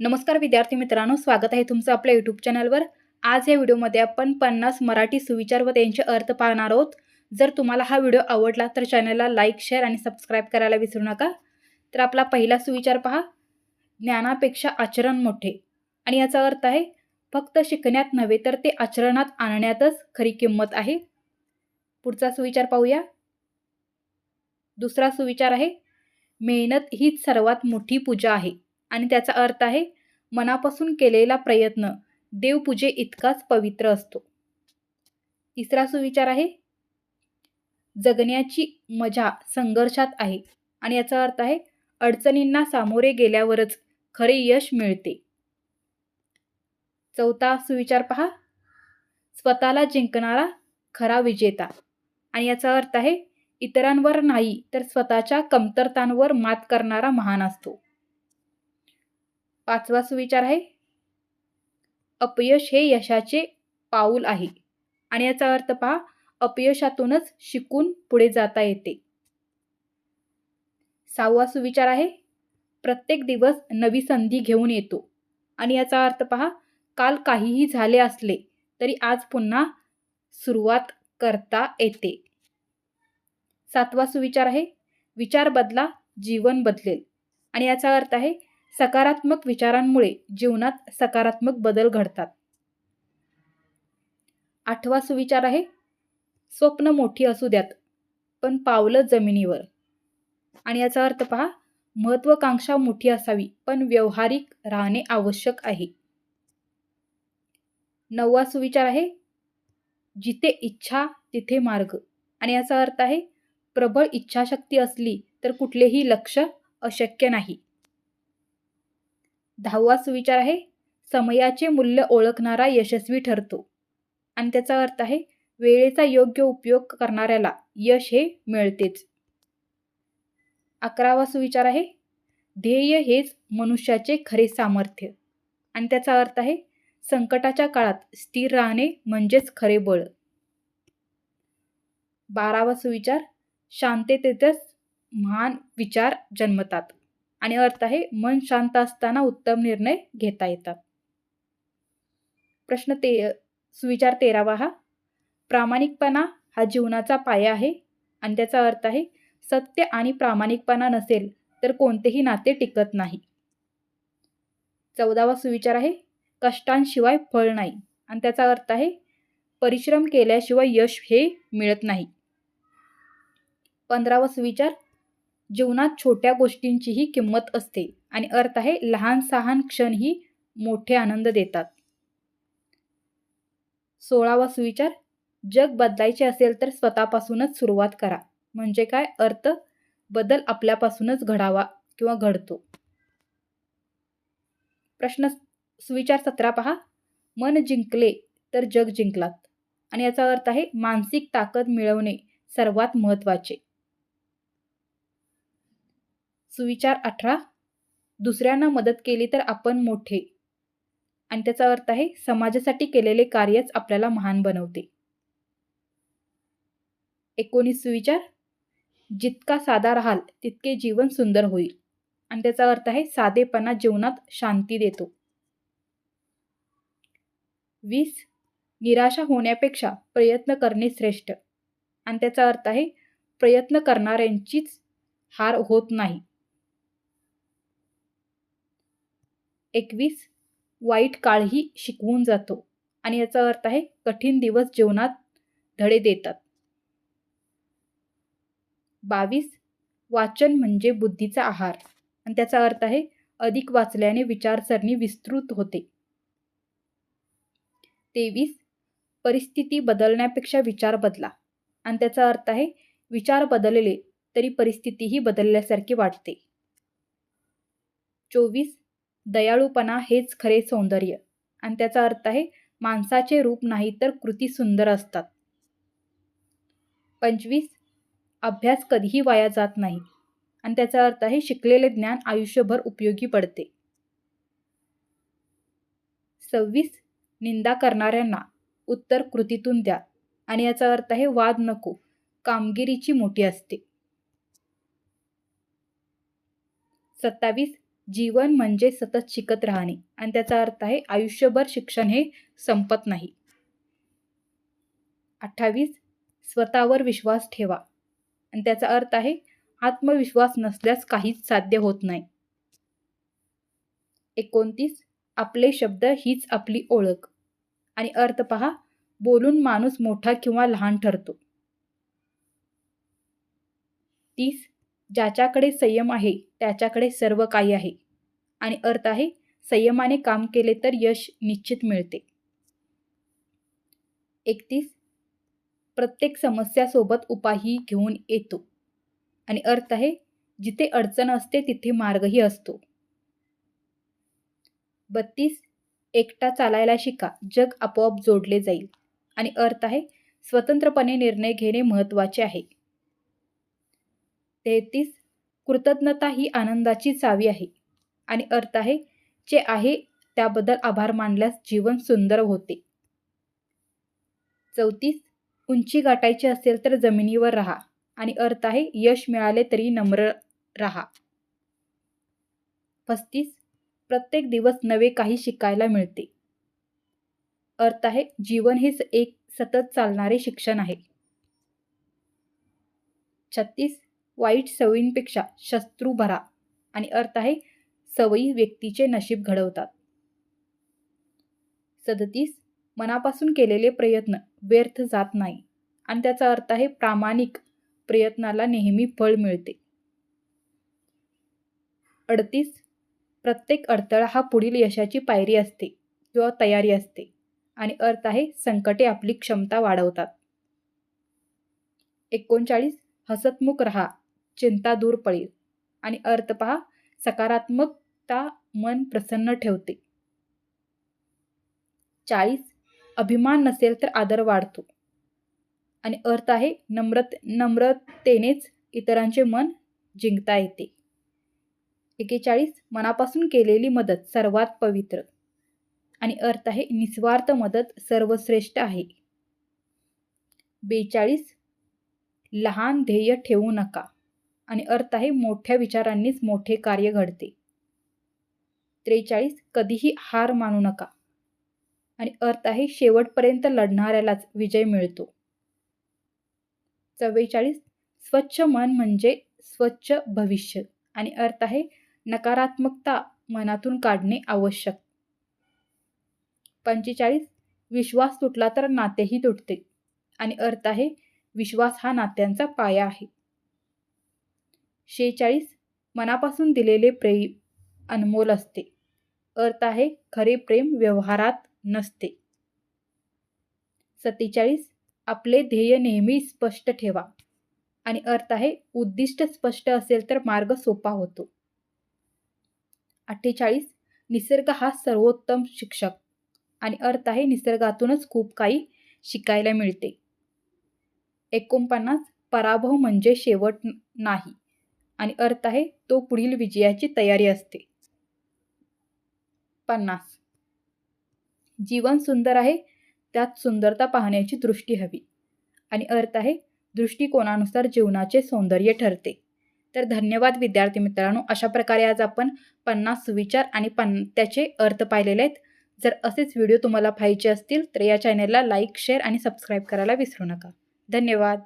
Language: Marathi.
नमस्कार विद्यार्थी मित्रांनो स्वागत आहे तुमचं आपल्या यूट्यूब चॅनलवर आज या व्हिडिओमध्ये आपण पन्नास मराठी सुविचार व त्यांचे अर्थ पाहणार आहोत. जर तुम्हाला हा व्हिडिओ आवडला तर चॅनलला लाईक शेअर आणि सबस्क्राईब करायला विसरू नका. तर आपला पहिला सुविचार पहा. ज्ञानापेक्षा आचरण मोठे. आणि याचा अर्थ आहे फक्त शिकण्यात नव्हे तर ते आचरणात आणण्यातच खरी किंमत आहे. पुढचा सुविचार पाहूया. दुसरा सुविचार आहे मेहनत हीच सर्वात मोठी पूजा आहे. आणि त्याचा अर्थ आहे मनापासून केलेला प्रयत्न. देवपूजे इतकाच पवित्र असतो. तिसरा सुविचार आहे जगण्याची मजा संघर्षात आहे आणि याचा अर्थ आहे अडचणींना सामोरे गेल्यावरच खरे यश मिळते. चौथा सुविचार पहा स्वतःला जिंकणारा खरा विजेता. आणि याचा अर्थ आहे इतरांवर नाही तर स्वतःच्या कमतरतांवर मात करणारा महान असतो. पाचवा सुविचार आहे. अपयश हे यशाचे पाऊल आहे. आणि याचा अर्थ पहा अपयशातूनच शिकून पुढे जाता येते. सहावा सुविचार आहे. प्रत्येक दिवस नवी संधी घेऊन येतो. आणि याचा अर्थ पहा काल काहीही झाले असले तरी आज पुन्हा सुरुवात करता येते. सातवा सुविचार आहे. विचार बदला जीवन बदलेल. आणि याचा अर्थ आहे सकारात्मक विचारांमुळे जीवनात सकारात्मक बदल घडतात. आठवा सुविचार आहे स्वप्न मोठी असू द्यात पण पावलं जमिनीवर. आणि याचा अर्थ पहा महत्वाकांक्षा मोठी असावी पण व्यवहारिक राहणे आवश्यक आहे. नववा सुविचार आहे जिथे इच्छा तिथे मार्ग. आणि याचा अर्थ आहे प्रबळ इच्छाशक्ती असली तर कुठलेही लक्ष अशक्य नाही. दहावा सुविचार आहे समयाचे मूल्य ओळखणारा यशस्वी ठरतो. आणि त्याचा अर्थ आहे वेळेचा योग्य उपयोग करणाऱ्याला यश हे मिळतेच. अकरावा सुविचार आहे ध्येय हेच मनुष्याचे खरे सामर्थ्य. आणि त्याचा अर्थ आहे संकटाच्या काळात स्थिर राहणे म्हणजेच खरे बळ. बारावा सुविचार शांततेतच महान विचार जन्मतात. आणि अर्थ आहे मन शांत असताना उत्तम निर्णय घेता येतात. प्रश्न ते सुविचार तेरावा हा. प्रामाणिकपणा हा जीवनाचा पाया आहे आणि त्याचा अर्थ आहे सत्य आणि प्रामाणिकपणा नसेल तर कोणतेही नाते टिकत नाही. चौदावा सुविचार आहे कष्टांशिवाय फळ नाही आणि त्याचा अर्थ आहे परिश्रम केल्याशिवाय यश हे मिळत नाही. पंधरावा सुविचार जीवनात छोट्या गोष्टींचीही किंमत असते आणि अर्थ आहे लहान सहान क्षणही मोठे आनंद देतात. सोळावा सुविचार जग बदलायचे असेल तर स्वतःपासूनच सुरुवात करा. म्हणजे काय? अर्थ बदल आपल्यापासूनच घडावा किंवा घडतो. प्रश्न सुविचार सतरा पहा. मन जिंकले तर जग जिंकलात. आणि याचा अर्थ आहे मानसिक ताकद मिळवणे सर्वात महत्त्वाचे. सुविचार अठरा. दुसऱ्यांना मदत केली तर आपण मोठे. आणि त्याचा अर्थ आहे समाजासाठी केलेले कार्यच आपल्याला महान बनवते. एकोणीस सुविचार. जितका साधा राहाल तितके जीवन सुंदर होईल. आणि त्याचा अर्थ आहे साधेपणा जीवनात शांती देतो. वीस. निराशा होण्यापेक्षा प्रयत्न करणे श्रेष्ठ. आणि त्याचा अर्थ आहे प्रयत्न करणाऱ्यांचीच हार होत नाही. एकवीस वाईट काळही शिकवून जातो. आणि याचा अर्थ आहे कठीण दिवस जीवनात धडे देतात. बावीस वाचन म्हणजे बुद्धीचा आहार. आणि त्याचा अर्थ आहे अधिक वाचल्याने विचारसरणी विस्तृत होते. तेवीस परिस्थिती बदलण्यापेक्षा विचार बदला. आणि त्याचा अर्थ आहे विचार बदलले तरी परिस्थितीही बदलल्यासारखी वाटते. चोवीस दयाळूपणा हेच खरे सौंदर्य. आणि त्याचा अर्थ आहे माणसाचे रूप नाही तर कृती सुंदर असतात. पंचवीस. अभ्यास कधीही वाया जात नाही. आणि त्याचा अर्थ आहे शिकलेले ज्ञान आयुष्यभर उपयोगी पडते. सव्वीस. निंदा करणाऱ्यांना उत्तर कृतीतून द्या. आणि याचा अर्थ आहे वाद नको. कामगिरीची मोठी असते. सत्तावीस. जीवन म्हणजे सतत शिकत राहणे. आणि त्याचा अर्थ आहे आयुष्यभर शिक्षण हे संपत नाही. अठ्ठावीस स्वतःवर विश्वास ठेवा. आणि त्याचा अर्थ आहे आत्मविश्वास नसल्यास काहीच साध्य होत नाही. एकोणतीस आपले शब्द हीच आपली ओळख. आणि अर्थ पहा बोलून माणूस मोठा किंवा लहान ठरतो. तीस ज्याच्याकडे संयम आहे त्याच्याकडे सर्व काही आहे. आणि अर्थ आहे संयमाने काम केले तर यश निश्चित मिळते. एकतीस. प्रत्येक समस्यासोबत उपायही घेऊन येतो. आणि अर्थ आहे जिथे अडचण असते तिथे मार्गही असतो. बत्तीस. एकटा चालायला शिका जग आपोआप जोडले जाईल. आणि अर्थ आहे स्वतंत्रपणे निर्णय घेणे महत्त्वाचे आहे. तेहतीस. कृतज्ञता ही आनंदाची चावी आहे. आणि अर्थ आहे जे आहे त्याबद्दल आभार मानल्यास जीवन सुंदर होते. चौतीस उंची गाठायची असेल तर जमिनीवर राहा. आणि अर्थ आहे यश मिळाले तरी नम्र राहा. पस्तीस प्रत्येक दिवस नवे काही शिकायला मिळते. अर्थ आहे जीवन हे एक सतत चालणारे शिक्षण आहे. छत्तीस वाईट सवयींपेक्षा शत्रू भरा आणि अर्थ आहे सवयी व्यक्तीचे नशीब घडवतात. सदतीस मनापासून केलेले प्रयत्न व्यर्थ जात नाही आणि त्याचा अर्थ आहे प्रामाणिक प्रयत्नाला नेहमी फळ मिळते. अडतीस प्रत्येक अडथळा हा पुढील यशाची पायरी असते किंवा तयारी असते आणि अर्थ आहे संकटे आपली क्षमता वाढवतात. एकोणचाळीस हसतमुख रहा चिंता दूर पडेल. आणि अर्थ पहा सकारात्मकता मन प्रसन्न ठेवते. चाळीस अभिमान नसेल तर आदर वाढतो. आणि अर्थ आहे नम्रत नम्रतेनेच इतरांचे मन जिंकता येते. एकेचाळीस मनापासून केलेली मदत सर्वात पवित्र. आणि अर्थ आहे निस्वार्थ मदत सर्वश्रेष्ठ आहे. बेचाळीस लहान ध्येय ठेवू नका. आणि अर्थ आहे मोठ्या विचारांनीच मोठे कार्य घडते. त्रेचाळीस कधीही हार मानू नका. आणि अर्थ आहे शेवटपर्यंत लढणाऱ्यालाच विजय मिळतो. चव्वेचाळीस स्वच्छ मन म्हणजे स्वच्छ भविष्य आणि अर्थ आहे नकारात्मकता मनातून काढणे आवश्यक. पंचेचाळीस विश्वास तुटला तर नातेही तुटते आणि अर्थ आहे विश्वास हा नात्यांचा पाया आहे. शेहेचाळीस मनापासून दिलेले प्रेम अनमोल असते. अर्थ आहे खरे प्रेम व्यवहारात नसते. सत्तेचाळीस आपले ध्येय नेहमी स्पष्ट ठेवा. आणि अर्थ आहे उद्दिष्ट स्पष्ट असेल तर मार्ग सोपा होतो. अठ्ठेचाळीस निसर्ग हा सर्वोत्तम शिक्षक. आणि अर्थ आहे निसर्गातूनच खूप काही शिकायला मिळते. एकोणपन्नास पराभव म्हणजे शेवट नाही. आणि अर्थ आहे तो पुढील विजयाची तयारी असते. पन्नास. जीवन सुंदर आहे त्यात सुंदरता पाहण्याची दृष्टी हवी. आणि अर्थ आहे दृष्टिकोनानुसार जीवनाचे सौंदर्य ठरते. तर धन्यवाद विद्यार्थी मित्रांनो अशा प्रकारे आज आपण पन्नास सुविचार आणि पन त्याचे अर्थ पाहिलेले आहेत. जर असेच व्हिडिओ तुम्हाला पाहिजे असतील तर या चॅनलला लाईक शेअर आणि सबस्क्राईब करायला विसरू नका. धन्यवाद.